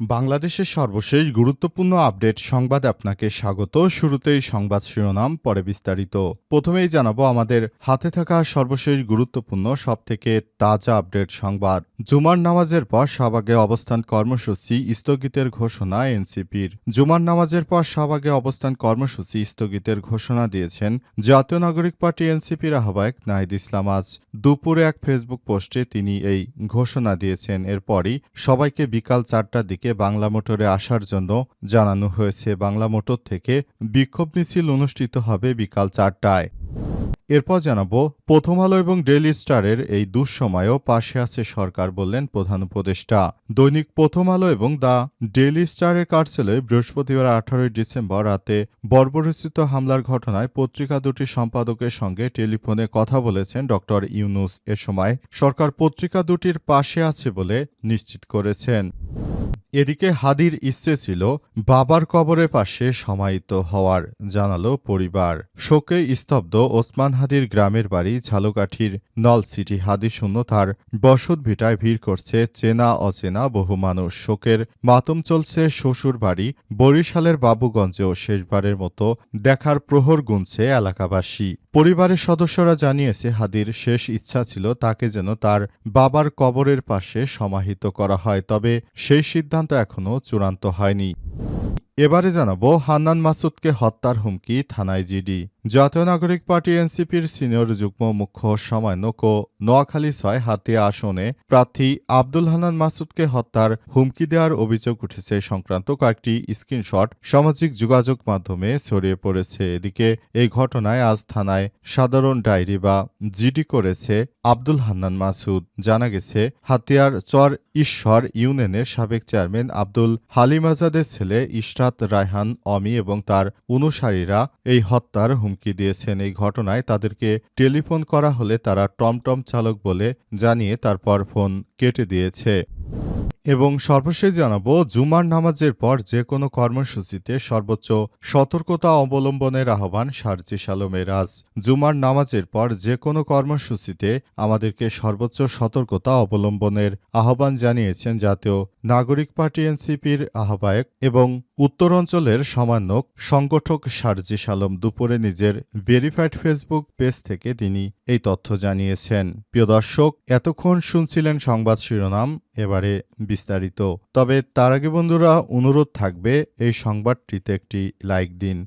বাংলাদেশের সর্বশেষ গুরুত্বপূর্ণ আপডেট সংবাদে আপনাকে স্বাগত। শুরুতেই সংবাদ শিরোনাম, পরে বিস্তারিত। প্রথমেই জানাব আমাদের হাতে থাকা সর্বশেষ গুরুত্বপূর্ণ, সবথেকে তাজা আপডেট সংবাদ। জুমার নামাজের পর শাহবাগে অবস্থান কর্মসূচি স্থগিতের ঘোষণা এনসিপির। জুমার নামাজের পর শাহবাগে অবস্থান কর্মসূচি স্থগিতের ঘোষণা দিয়েছেন জাতীয় নাগরিক পার্টি এনসিপির আহ্বায়ক নাহিদ ইসলাম। আজ দুপুরে এক ফেসবুক পোস্টে তিনি এই ঘোষণা দিয়েছেন। এরপরই সবাইকে বিকাল চারটার দিকে বাংলা মোটরে আসার জন্য জানানো হয়েছে। বাংলা মোটর থেকে বিক্ষোভ মিছিল অনুষ্ঠিত হবে বিকাল চারটায়। এরপর জানাব, প্রথম আলো এবং ডেইলি স্টারের এই দুঃসময়েও পাশে আছে সরকার বললেন প্রধান উপদেষ্টা। দৈনিক প্রথম আলো এবং দ্য ডেইলি স্টারের কার্যালয়ে বৃহস্পতিবার আঠারোই ডিসেম্বর রাতে বর্বরচিত হামলার ঘটনায় পত্রিকা দুটির সম্পাদকের সঙ্গে টেলিফোনে কথা বলেছেন ড. ইউনুস। এ সময় সরকার পত্রিকা দুটির পাশে আছে বলে নিশ্চিত করেছেন। এদিকে হাদির ইচ্ছে ছিল বাবার কবরের পাশে সমাহিত হওয়ার, জানালো পরিবার। শোকে স্তব্ধ ওসমান হাদির গ্রামের বাড়ি ঝালকাঠির নল সিটি হাদি শূন্য তার বসত ভিটায় ভিড় করছে চেনা অচেনা বহু মানুষ। শোকের মাতম চলছে শ্বশুর বাড়ি। বরিশালের বাবুগঞ্জেও শেষবারের মতো দেখার প্রহর গুনছে এলাকাবাসী। পরিবারের সদস্যরা জানিয়েছে, হাদির শেষ ইচ্ছা ছিল তাকে যেন তার বাবার কবরের পাশে সমাহিত করা হয়, তবে সেই সিদ্ধান্ত এখনও চূড়ান্ত হয়নি। এবারে জানাব হান্নান মাসুদকে হত্যার হুমকি থানায় জিডি। জাতীয় নাগরিক পার্টি এনসিপির সিনিয়র যুগ্ম মুখ্য সমন্বয়ক ও নোয়াখালী ছয় হাতিয়া আসনে প্রার্থী আব্দুল হান্নান মাসুদকে হত্যার হুমকি দেওয়ার অভিযোগ উঠেছে সংক্রান্ত কয়েকটি স্ক্রিনশট সামাজিক যোগাযোগ মাধ্যমে ছড়িয়ে পড়েছে। এদিকে এই ঘটনায় আজ থানায় সাধারণ ডায়েরি বা জিডি করেছে আব্দুল হান্নান মাসুদ। জানা গেছে, হাতিয়ার চর ঈশ্বর ইউনিয়নের সাবেক চেয়ারম্যান আব্দুল হালিম আজাদের ছেলে ইশরাত রায়হান, অমি এবং তার অনুসারীরা এই হত্যার হুমকি দিয়েছেন। এই ঘটনায় তাদেরকে টেলিফোন করা হলে তারা টমটম চালক বলে জানিয়ে তারপর ফোন কেটে দিয়েছে। এবং সর্বশেষ জানাব, জুমার নামাজের পর যে কোনো কর্মসূচিতে সর্বোচ্চ সতর্কতা অবলম্বনের আহ্বান সার্জিস আলমের আজ জুমার নামাজের পর যে কোনো কর্মসূচিতে আমাদেরকে সর্বোচ্চ সতর্কতা অবলম্বনের আহ্বান জানিয়েছেন জাতীয় নাগরিক পার্টি এনসিপির আহ্বায়ক এবং উত্তরাঞ্চলের সমানক সংগঠক সার্জি সালম দুপুরে নিজের ভেরিফাইড ফেসবুক পেজ থেকে তিনি এই তথ্য জানিয়েছেন। প্রিয় দর্শক, এতক্ষণ শুনছিলেন সংবাদ শিরোনাম, এবারে বিস্তারিত। তবে তার আগে বন্ধুরা, অনুরোধ থাকবে এই সংবাদটিতে একটি লাইক দিন।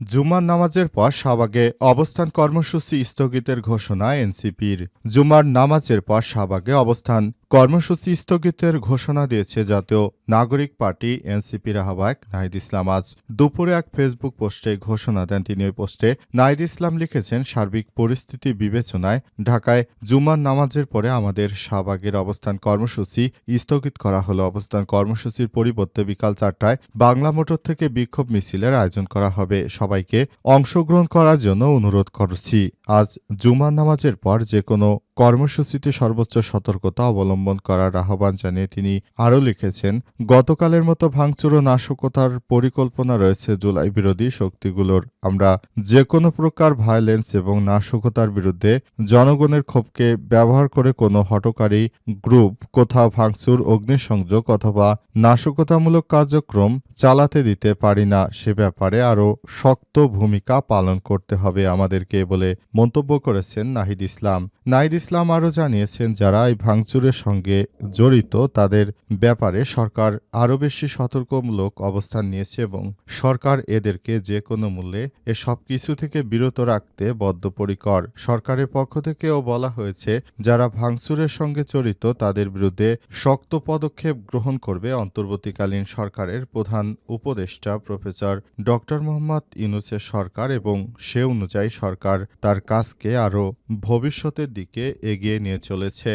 জুমার নামাজের পর শাহবাগে অবস্থান কর্মসূচি স্থগিতের ঘোষণা এনসিপির। জুমার নামাজের পর শাহবাগে অবস্থান কর্মসূচি স্থগিতের ঘোষণা দিয়েছে জাতীয় নাগরিক পার্টি এনসিপির আহ্বায়ক নাহিদ ইসলাম। আজ দুপুরে এক ফেসবুক পোস্টে ঘোষণা দেন তিনি। ওই পোস্টে নাহিদ ইসলাম লিখেছেন, সার্বিক পরিস্থিতি বিবেচনায় ঢাকায় জুমার নামাজের পরে আমাদের শাহবাগের অবস্থান কর্মসূচি স্থগিত করা হলো। অবস্থান কর্মসূচির পরিবর্তে বিকাল চারটায় বাংলা মোটর থেকে বিক্ষোভ মিছিলের আয়োজন করা হবে। সবাইকে অংশগ্রহণ করার জন্য অনুরোধ করছি। আজ জুমার নামাজের পর যে কোনো কর্মসূচিতে সর্বোচ্চ সতর্কতা অবলম্বন করার আহ্বান জানিয়ে তিনি আরও লিখেছেন, গতকালের মতো ভাঙচুর ও নাশকতার পরিকল্পনা রয়েছে জুলাই বিরোধী শক্তিগুলোর। আমরা যে কোনো প্রকার ভায়োলেন্স এবং নাশকতার বিরুদ্ধে জনগণের ক্ষোভকে ব্যবহার করে কোনো হটকারী গ্রুপ কোথাও ভাঙচুর, অগ্নিসংযোগ অথবা নাশকতামূলক কার্যক্রম চালাতে দিতে পারি না, সে ব্যাপারে আরও শক্ত ভূমিকা পালন করতে হবে আমাদেরকে বলে মন্তব্য করেছেন নাহিদ ইসলাম। নাহিদ ইসলাম ইসলাম আরও জানিয়েছেন, যারা এই ভাঙচুরের সঙ্গে জড়িত, তাদের ব্যাপারে সরকার আরও বেশি সতর্কমূলক অবস্থান নিয়েছে এবং সরকার এদেরকে যে কোনো মূল্যে এ সব কিছু থেকে বিরত রাখতে বদ্ধপরিকর। সরকারের পক্ষ থেকেও বলা হয়েছে, যারা ভাঙচুরের সঙ্গে জড়িত, তাদের বিরুদ্ধে শক্ত পদক্ষেপ গ্রহণ করবে অন্তর্বর্তীকালীন সরকারের প্রধান উপদেষ্টা প্রফেসর ডক্টর মোহাম্মদ ইউনুসের সরকার এবং সে অনুযায়ী সরকার তার কাজকে আরও ভবিষ্যতের দিকে এগিয়ে নিয়ে চলেছে।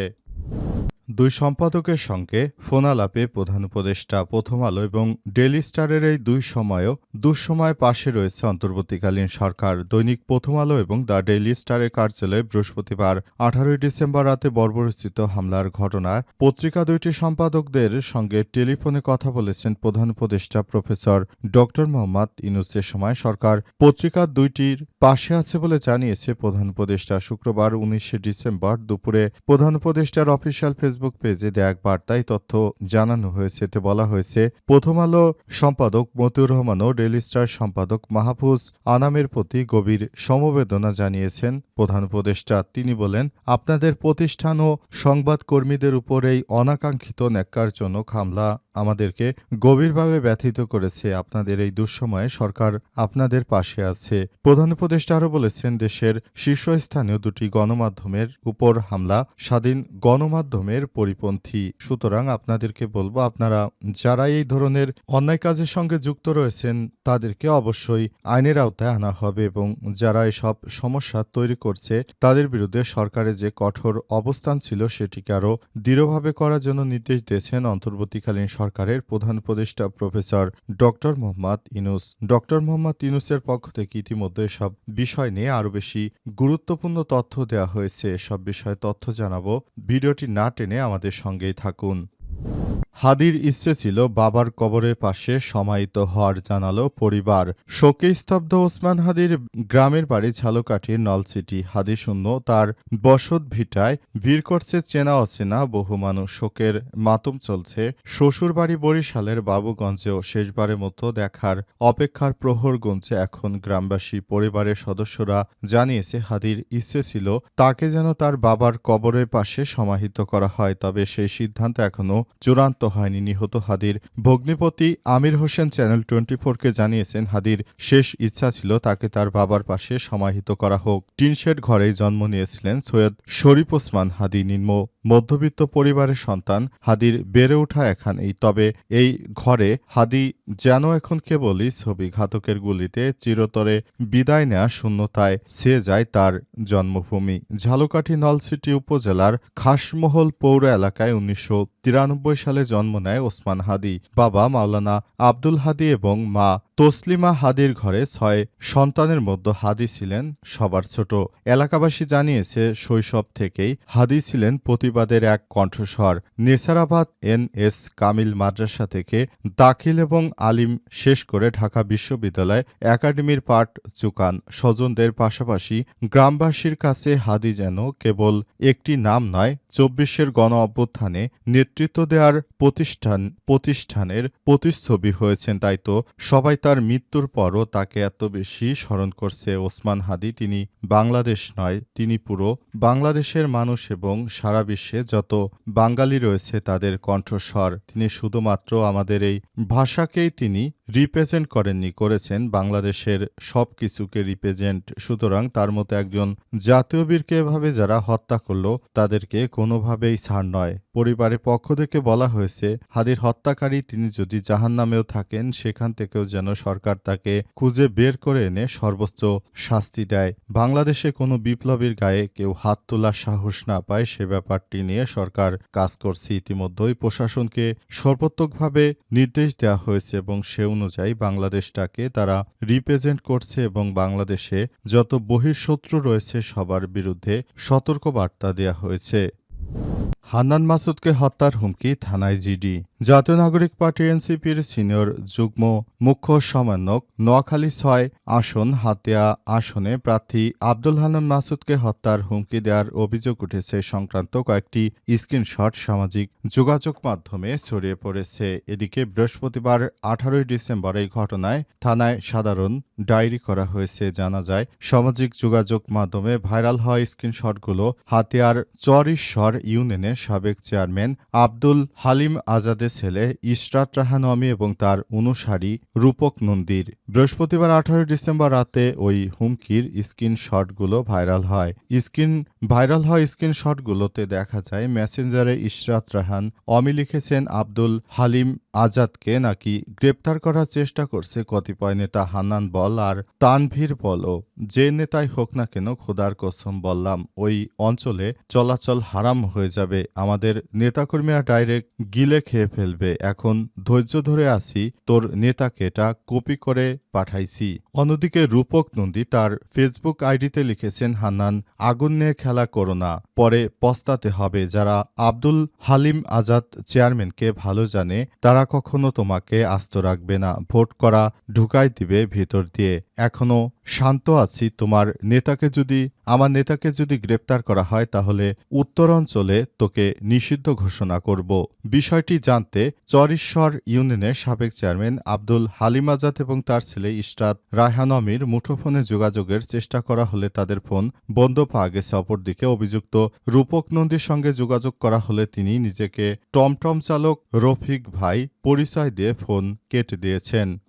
দুই সম্পাদকের সঙ্গে ফোনালাপে প্রধান উপদেষ্টা প্রথম আলো এবং ডেলি স্টারের এই দুই সময়ও দুঃসময় পাশে রয়েছে অন্তর্বর্তীকালীন সরকার। দৈনিক প্রথম আলো এবং দ্য ডেইলি স্টারের কার্যালয়ে বৃহস্পতিবার আঠারোই ডিসেম্বর রাতে বর্বরস্থিত হামলার ঘটনায় পত্রিকা দুইটি সম্পাদকদের সঙ্গে টেলিফোনে কথা বলেছেন প্রধান উপদেষ্টা প্রফেসর ডক্টর মোহাম্মদ ইনুসের সময় সরকার পত্রিকা দুইটির পাশে আছে বলে জানিয়েছে প্রধান উপদেষ্টা। শুক্রবার উনিশে ডিসেম্বর দুপুরে প্রধান উপদেষ্টার অফিসিয়াল পেজে দেয়া এক বার্তায় তথ্য জানানো হয়েছে। এতে বলা হয়েছে, প্রথম আলো সম্পাদক মতিউর রহমান ও রেলিস্টার সম্পাদক মাহফুজ আনামের প্রতি গভীর সমবেদনা জানিয়েছেন। প্রধান উপদেষ্টা, তিনি বলেন, আপনাদের প্রতিষ্ঠান ও সংবাদকর্মীদের উপর এই অনাকাঙ্ক্ষিত ন্যাক্কারজনক হামলা আমাদেরকে গভীরভাবে ব্যথিত করেছে। আপনাদের এই দুঃসময়ে সরকার আপনাদের পাশে আছে। প্রধান উপদেষ্টা আরও বলেছেন, দেশের শীর্ষস্থানীয় দুটি গণমাধ্যমের উপর হামলা স্বাধীন গণমাধ্যমের পরিপন্থী। সুতরাং আপনাদেরকে বলব, আপনারা যারা এই ধরনের অন্যায় কাজের সঙ্গে যুক্ত রয়েছেন, তাদেরকে অবশ্যই আইনের আওতায় আনা হবে এবং যারা এসব সমস্যা তৈরি করছে, তাদের বিরুদ্ধে সরকারের যে কঠোর অবস্থান ছিল, সেটিকে আরও দৃঢ়ভাবে করার জন্য নির্দেশ দিয়েছেন। অন্তর্বর্তীকালীন সরকারের প্রধান উপদেষ্টা professor doctor Mohammad Yunus doctor Mohammad ইনুসের পক্ষ থেকে ইতিমধ্যে সব বিষয় নিয়ে আরও বেশি গুরুত্বপূর্ণ তথ্য দেওয়া হয়েছে। সব বিষয়ে তথ্য জানাব। ভিডিওটি না টেনে আমাদের সঙ্গেই থাকুন। হাদির ইচ্ছে ছিল বাবার কবরের পাশে সমাহিত হওয়ার জানালো পরিবার। শোকে স্তব্ধ ওসমান হাদির গ্রামের বাড়ি ঝালকাঠির নলসিটি। হাদি শূন্য তার বসত ভিটায় ভিড় করছে চেনা অচেনা বহু মানুষ। শোকের মাতম চলছে। শ্বশুর বাড়ি বরিশালের বাবুগঞ্জেও শেষবারের মতো দেখার অপেক্ষার প্রহর গুনছে এখন গ্রামবাসী। পরিবারের সদস্যরা জানিয়েছে, হাদির ইচ্ছে ছিল তাকে যেন তার বাবার কবরের পাশে সমাহিত করা হয়, তবে সেই সিদ্ধান্ত এখনও চূড়ান্ত হয়নি। নিহত হাদির ভগ্নিপতি আমির হোসেন চ্যানেল টোয়েন্টি ফোরকে জানিয়েছেন, হাদির শেষ ইচ্ছা ছিল তাকে তার বাবার পাশে সমাহিত করা হোক। টিনশেড ঘরেই জন্ম নিয়েছিলেন সৈয়দ শরীফ ওসমান হাদি নিম্ন মধ্যবিত্ত পরিবারের সন্তান হাদির বেড়ে ওঠা এখানেই। তবে এই ঘরে হাদি যেন এখন কেবলই ছবি ঘাতকের গুলিতে চিরতরে বিদায় নেয়া শূন্যতায় ছেয়ে যায় তার জন্মভূমি। ঝালকাঠি নলসিটি উপজেলার খাসমহল পৌর এলাকায় উনিশশো তিরানব্বই সালে জন্ম নেয় ওসমান হাদি। বাবা মাওলানা আব্দুল হাদি এবং মা তসলিমা হাদির ঘরে ছয় সন্তানের মধ্যে হাদি ছিলেন সবার ছোট। এলাকাবাসী জানিয়েছে, শৈশব থেকেই হাদি ছিলেন প্রতিবাদের এক কণ্ঠস্বর। নেসারাবাদ এন এস কামিল মাদ্রাসা থেকে দাখিল এবং আলিম শেষ করে ঢাকা বিশ্ববিদ্যালয় একাডেমির পাঠ চুকান। স্বজনদের পাশাপাশি গ্রামবাসীর কাছে হাদি যেন কেবল একটি নাম নয় চব্বিশের গণ অভ্যুত্থানে নেতৃত্ব দেওয়ার প্রতিষ্ঠান প্রতিষ্ঠানের প্রতিচ্ছবি হয়েছেন তাই তো। সবাই তার মৃত্যুর পরও তাকে এত বেশি স্মরণ করছে ওসমান হাদি। তিনি বাংলাদেশ নয়, তিনি পুরো বাংলাদেশের মানুষ এবং সারা বিশ্বে যত বাঙালি রয়েছে তাদের কণ্ঠস্বর। তিনি শুধুমাত্র আমাদের এই ভাষাকেই তিনি রিপ্রেজেন্ট করেননি, করেছেন বাংলাদেশের সব কিছুকে রিপ্রেজেন্ট। সুতরাং তার মতো একজন জাতীয় বীরকে এভাবে যারা হত্যা করল, তাদেরকে কোনোভাবেই ছাড় নয়। পরিবারের পক্ষ থেকে বলা হয়েছে, হাদির হত্যাকারী তিনি যদি জাহান নামেও থাকেন, সেখান থেকেও যেন সরকার তাকে খুঁজে বের করে এনে সর্বোচ্চ শাস্তি দেয়। বাংলাদেশে কোনো বিপ্লবীর গায়ে কেউ হাত তোলার সাহস না পায়, সে ব্যাপারটি নিয়ে সরকার কাজ করছে ইতিমধ্যেই। প্রশাসনকে সর্বাত্মকভাবে নির্দেশ দেওয়া হয়েছে এবং সে অনুযায়ী বাংলাদেশটাকে তারা রিপ্রেজেন্ট করছে এবং বাংলাদেশে যত বহির্শত্রু রয়েছে, সবার বিরুদ্ধে সতর্ক বার্তা দেওয়া হয়েছে। হান্নান মাসুদকে হত্যার হুমকি থানায় জিডি। জাতীয় নাগরিক পার্টি এনসিপির সিনিয়র যুগ্ম মুখ্য সমন্বয়ক নোয়াখালী ছয় আসন হাতিয়া আসনে প্রার্থী আব্দুল হান্নান মাসুদকে হত্যার হুমকি দেওয়ার অভিযোগ উঠেছে সংক্রান্ত কয়েকটি স্ক্রিনশট সামাজিক যোগাযোগ মাধ্যমে ছড়িয়ে পড়েছে। এদিকে বৃহস্পতিবার আঠারোই ডিসেম্বর এই ঘটনায় থানায় সাধারণ ডায়েরি করা হয়েছে। জানা যায়, সামাজিক যোগাযোগ মাধ্যমে ভাইরাল হওয়া স্ক্রিনশটগুলো হাতিয়ার চরিশ্বর ইউনিয়নের সাবেক চেয়ারম্যান আব্দুল হালিম আজাদের ছেলে ইশরাত রাহানমি এবং তার অনুসারী রূপক নন্দীর। বৃহস্পতিবার আঠারো ডিসেম্বর রাতে ওই হুমকির স্ক্রিনশটগুলো ভাইরাল হয়। স্ক্রিন, ভাইরাল হয় স্ক্রিনশটগুলোতে দেখা যায়, মেসেঞ্জারে ইশরাত রাহান অমি লিখেছেন আব্দুল হালিম আজাদকে নাকি গ্রেপ্তার করার চেষ্টা করছে কতিপয় নেতা হান্নান বল আর তানভীর বলও। যে নেতাই হোক না কেন খোদার কসম বললাম, ওই অঞ্চলে চলাচল হারাম হয়ে যাবে। আমাদের নেতাকর্মীরা ডাইরেক্ট গিলে খেয়ে ফেলবে। এখন ধৈর্য ধরে আছি, তোর নেতাকে এটা কপি করে পাঠাইছি। অন্যদিকে রূপক নন্দী তার ফেসবুক আইডিতে লিখেছেন, হান্নান, আগুন নিয়ে খেলা করো না। পরে পস্তাতে হবে। যারা আব্দুল হালিম আজাদ চেয়ারম্যানকে ভালো জানে, তারা কখনো তোমাকে আস্ত রাখবে না। ভোট করা ঢুকাই দিবে ভিতর দিয়ে। এখনও শান্ত আছি, তোমার নেতাকে যদি, আমার নেতাকে যদি গ্রেপ্তার করা হয়, তাহলে উত্তরাঞ্চলে তোকে নিষিদ্ধ ঘোষণা করব। বিষয়টি জানতে চরিশ্বর ইউনিয়নের সাবেক চেয়ারম্যান আব্দুল হালিম আজাদ এবং তার ছেলে ইশরাত রায়হান আমির মুঠোফোনে যোগাযোগের চেষ্টা করা হলে তাদের ফোন বন্ধ পাওয়া গেছে। অপরদিকে অভিযুক্ত রূপক নন্দীর সঙ্গে যোগাযোগ করা হলে তিনি নিজেকে টমটম চালক রফিক ভাই পরিচয় দিয়ে ফোন কেটে দিয়েছেন।